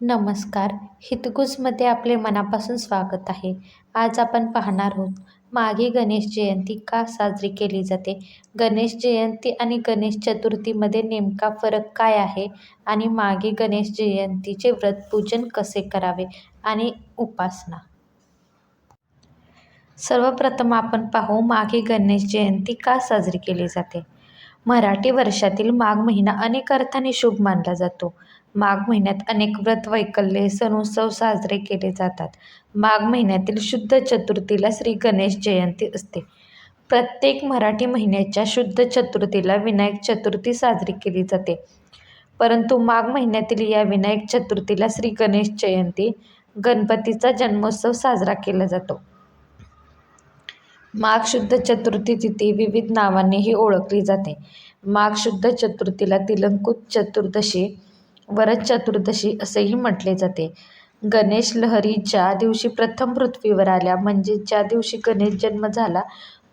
नमस्कार. हितगुजमध्ये आपले मनापासून स्वागत आहे. आज आपण पाहणार आहोत मागे गणेश जयंती का साजरी केली जाते? गणेश जयंती आणि गणेश चतुर्थीमध्ये नेमका फरक काय आहे? आणि मागे गणेश जयंतीचे व्रत पूजन कसे करावे? आणि उपासना? सर्वप्रथम आपण पाहू मागे गणेश जयंती का साजरी केली जाते? मराठी वर्षातील माघ महिना अनेक अर्थाने शुभ मानला जातो. माघ महिन्यात अनेक व्रत वैकल्ये सण उत्सव साजरे केले जातात. माघ महिन्यातील शुद्ध चतुर्थीला श्री गणेश जयंती असते. प्रत्येक मराठी महिन्याच्या शुद्ध चतुर्थीला विनायक चतुर्थी साजरी केली जाते. परंतु माघ महिन्यातील या विनायक चतुर्थीला श्री गणेश जयंती गणपतीचा जन्मोत्सव साजरा केला जातो. माघ शुद्ध चतुर्थी तिथी विविध नावांनीही ओळखली जाते. माघ शुद्ध चतुर्थीला तिलंकुत चतुर्दशी वरद चतुर्दशी असेही म्हटले जाते. गणेश लहरी ज्या दिवशी प्रथम पृथ्वीवर आल्या. म्हणजे ज्या दिवशी गणेश जन्म झाला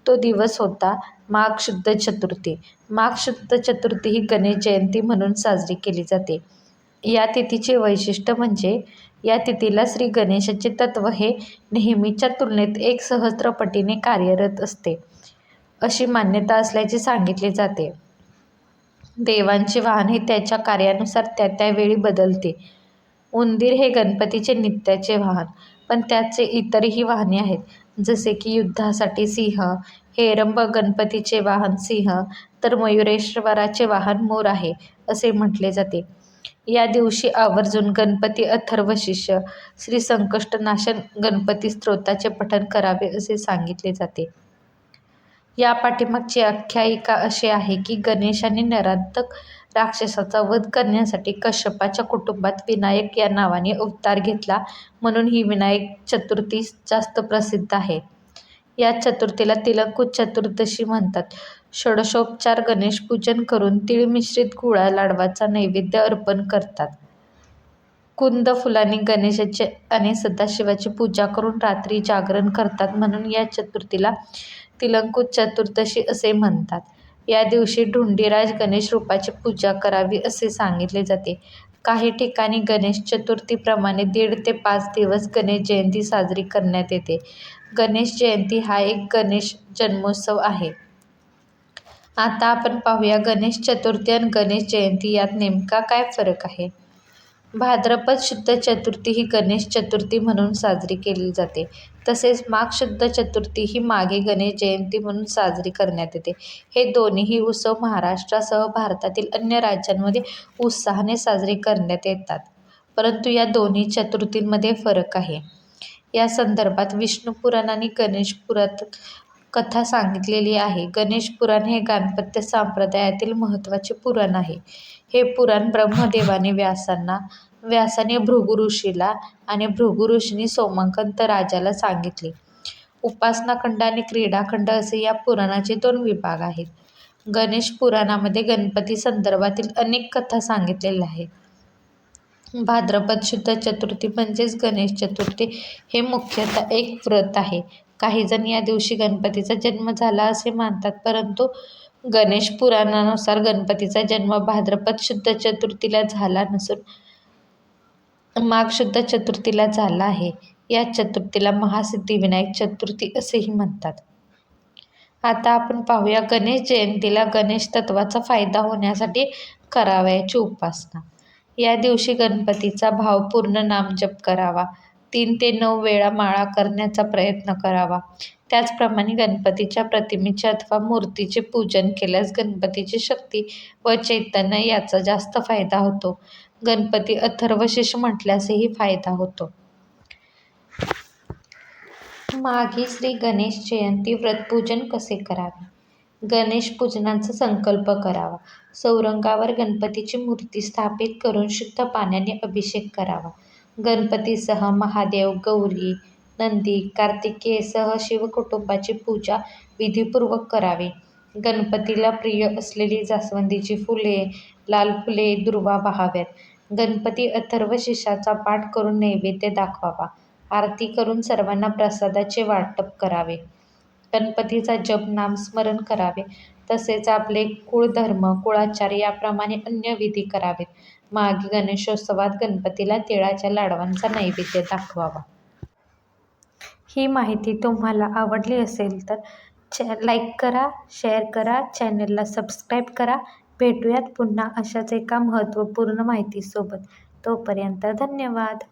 तो दिवस होता माघ शुद्ध चतुर्थी. माघ शुद्ध चतुर्थी ही गणेश जयंती म्हणून साजरी केली जाते. या तिथीचे वैशिष्ट्य म्हणजे या तिथीला श्री गणेशाचे तत्व हे नेहमीच्या तुलनेत एक सहस्त्रपटीने कार्यरत असते अशी मान्यता असल्याचे सांगितले जाते. देवांचे वाहन हे त्याच्या कार्यानुसार त्या त्यावेळी बदलते. उंदीर हे गणपतीचे नित्याचे वाहन पण त्याचे इतरही वाहने आहेत. जसे की युद्धासाठी सिंह हेरंब गणपतीचे वाहन सिंह तर मयुरेश्वराचे वाहन मोर आहे असे म्हटले जाते. या दिवशी आवर्जून गणपती अथर्व शिष्य श्री संकष्टनाशन गणपती स्तोत्राचे पठण करावे असे सांगितले जाते. या पाठीमागची आख्यायिका अशी आहे की गणेशाने नराधक राक्षसाचा वध करण्यासाठी कश्यपाच्या कुटुंबात विनायक या नावाने अवतार घेतला. म्हणून ही विनायक चतुर्थी जास्त प्रसिद्ध आहे. या चतुर्थीला तिलकुत चतुर्दशी म्हणतात. षोडशोपचार गणेश पूजन करून तीळ मिश्रित गुळा लाडवाचा नैवेद्य अर्पण करतात. कुंद फुलांनी गणेशाचे आणि सदाशिवाची पूजा करून रात्री जागरण करतात. म्हणून या चतुर्थीला तिलंकुत चतुर्दशी असे म्हणतात. या दिवशी ढुंडीराज गणेश रूपाची पूजा करावी असे सांगितले जाते. काही ठिकाणी गणेश चतुर्थीप्रमाणे दीड ते पाच दिवस गणेश जयंती साजरी करण्यात येते. गणेश जयंती हा एक गणेश जन्मोत्सव आहे. आता आपण पाहूया गणेश चतुर्थी आणि गणेश जयंती यात नेमका काय फरक आहे? भाद्रपद शुद्ध चतुर्थी ही गणेश चतुर्थी म्हणून साजरी केली जाते. तसेच माघ शुद्ध चतुर्थी ही मागे गणेश जयंती म्हणून साजरी करण्यात येते. हे दोन्हीही उत्सव महाराष्ट्रासह भारतातील अन्य राज्यांमध्ये उत्साहाने साजरे करण्यात येतात. परंतु या दोन्ही चतुर्थींमध्ये फरक आहे. या संदर्भात विष्णू पुराण आणि गणेश पुरात कथा सांगितलेली आहे. गणेश पुराण हे गाणपत्य संप्रदायातील महत्त्वाचे पुराण आहे. हे पुराण ब्रह्मदेवाने व्यासांना व्यासाने भृगु ऋषीला आणि भृगु सोमांकंत राजाला सांगितले. उपासनाखंड आणि क्रीडाखंड असे या पुराणाचे दोन विभाग आहेत. गणेश पुराणामध्ये गणपती संदर्भातील अनेक कथा सांगितलेल्या आहेत. भाद्रपद शुद्ध चतुर्थी म्हणजेच गणेश चतुर्थी हे मुख्यतः एक व्रत आहे. काहीजण या दिवशी गणपतीचा जन्म झाला असे मानतात परंतु गणेश पुराणानुसार गणपतीचा जन्म भाद्रपद शुद्ध चतुर्थीला झाला नसून माघ शुद्ध चतुर्थीला झाला आहे. या चतुर्थीला महासिद्धिविनायक चतुर्थी असेही म्हणतात. आता आपण पाहूया गणेश जयंतीला गणेश तत्वाचा फायदा होण्यासाठी करावयाची उपासना. या दिवशी गणपतीचा भावपूर्ण नामजप करावा. तीन ते नऊ वेळा माळा करण्याचा प्रयत्न करावा. त्याचप्रमाणे गणपतीच्या प्रतिमेचे अथवा मूर्तीचे पूजन केल्यास गणपतीची शक्ती व चैतन्य याचा जास्त फायदा होतो. गणपती अथर्वशीष म्हटल्यासही फायदा होतो. मागी श्री गणेश जयंती व्रतपूजन कसे करावे? गणेश पूजनाचा संकल्प करावा. सौरंगावर गणपतीची मूर्ती स्थापित करून शुद्ध पाण्याने अभिषेक करावा. गणपतीसह महादेव गौरी नंदी कार्तिकेयसह शिवकुटुंबाची पूजा विधीपूर्वक करावी. गणपतीला प्रिय असलेली जास्वंदीची फुले लाल फुले दुर्वा वाहाव्यात गणपती अथर्वशीर्षाचा पाठ करून नैवेद्य दाखवावा. आरती करून सर्वांना प्रसादाचे वाटप करावे. गणपतीचा जप नामस्मरण करावे. तसेच आपले कुळधर्म कुळाचार याप्रमाणे अन्य विधी करावेत मागे गणेशोत्सवात गणपतीला तिळाच्या लाडवांचा नैवेद्य दाखवावा. ही माहिती तुम्हाला आवडली असेल तर लाईक करा, शेअर करा, चॅनलला सबस्क्राईब करा. भेटूयात पुन्हा अशाच एका महत्त्वपूर्ण माहितीसोबत. तोपर्यंत धन्यवाद.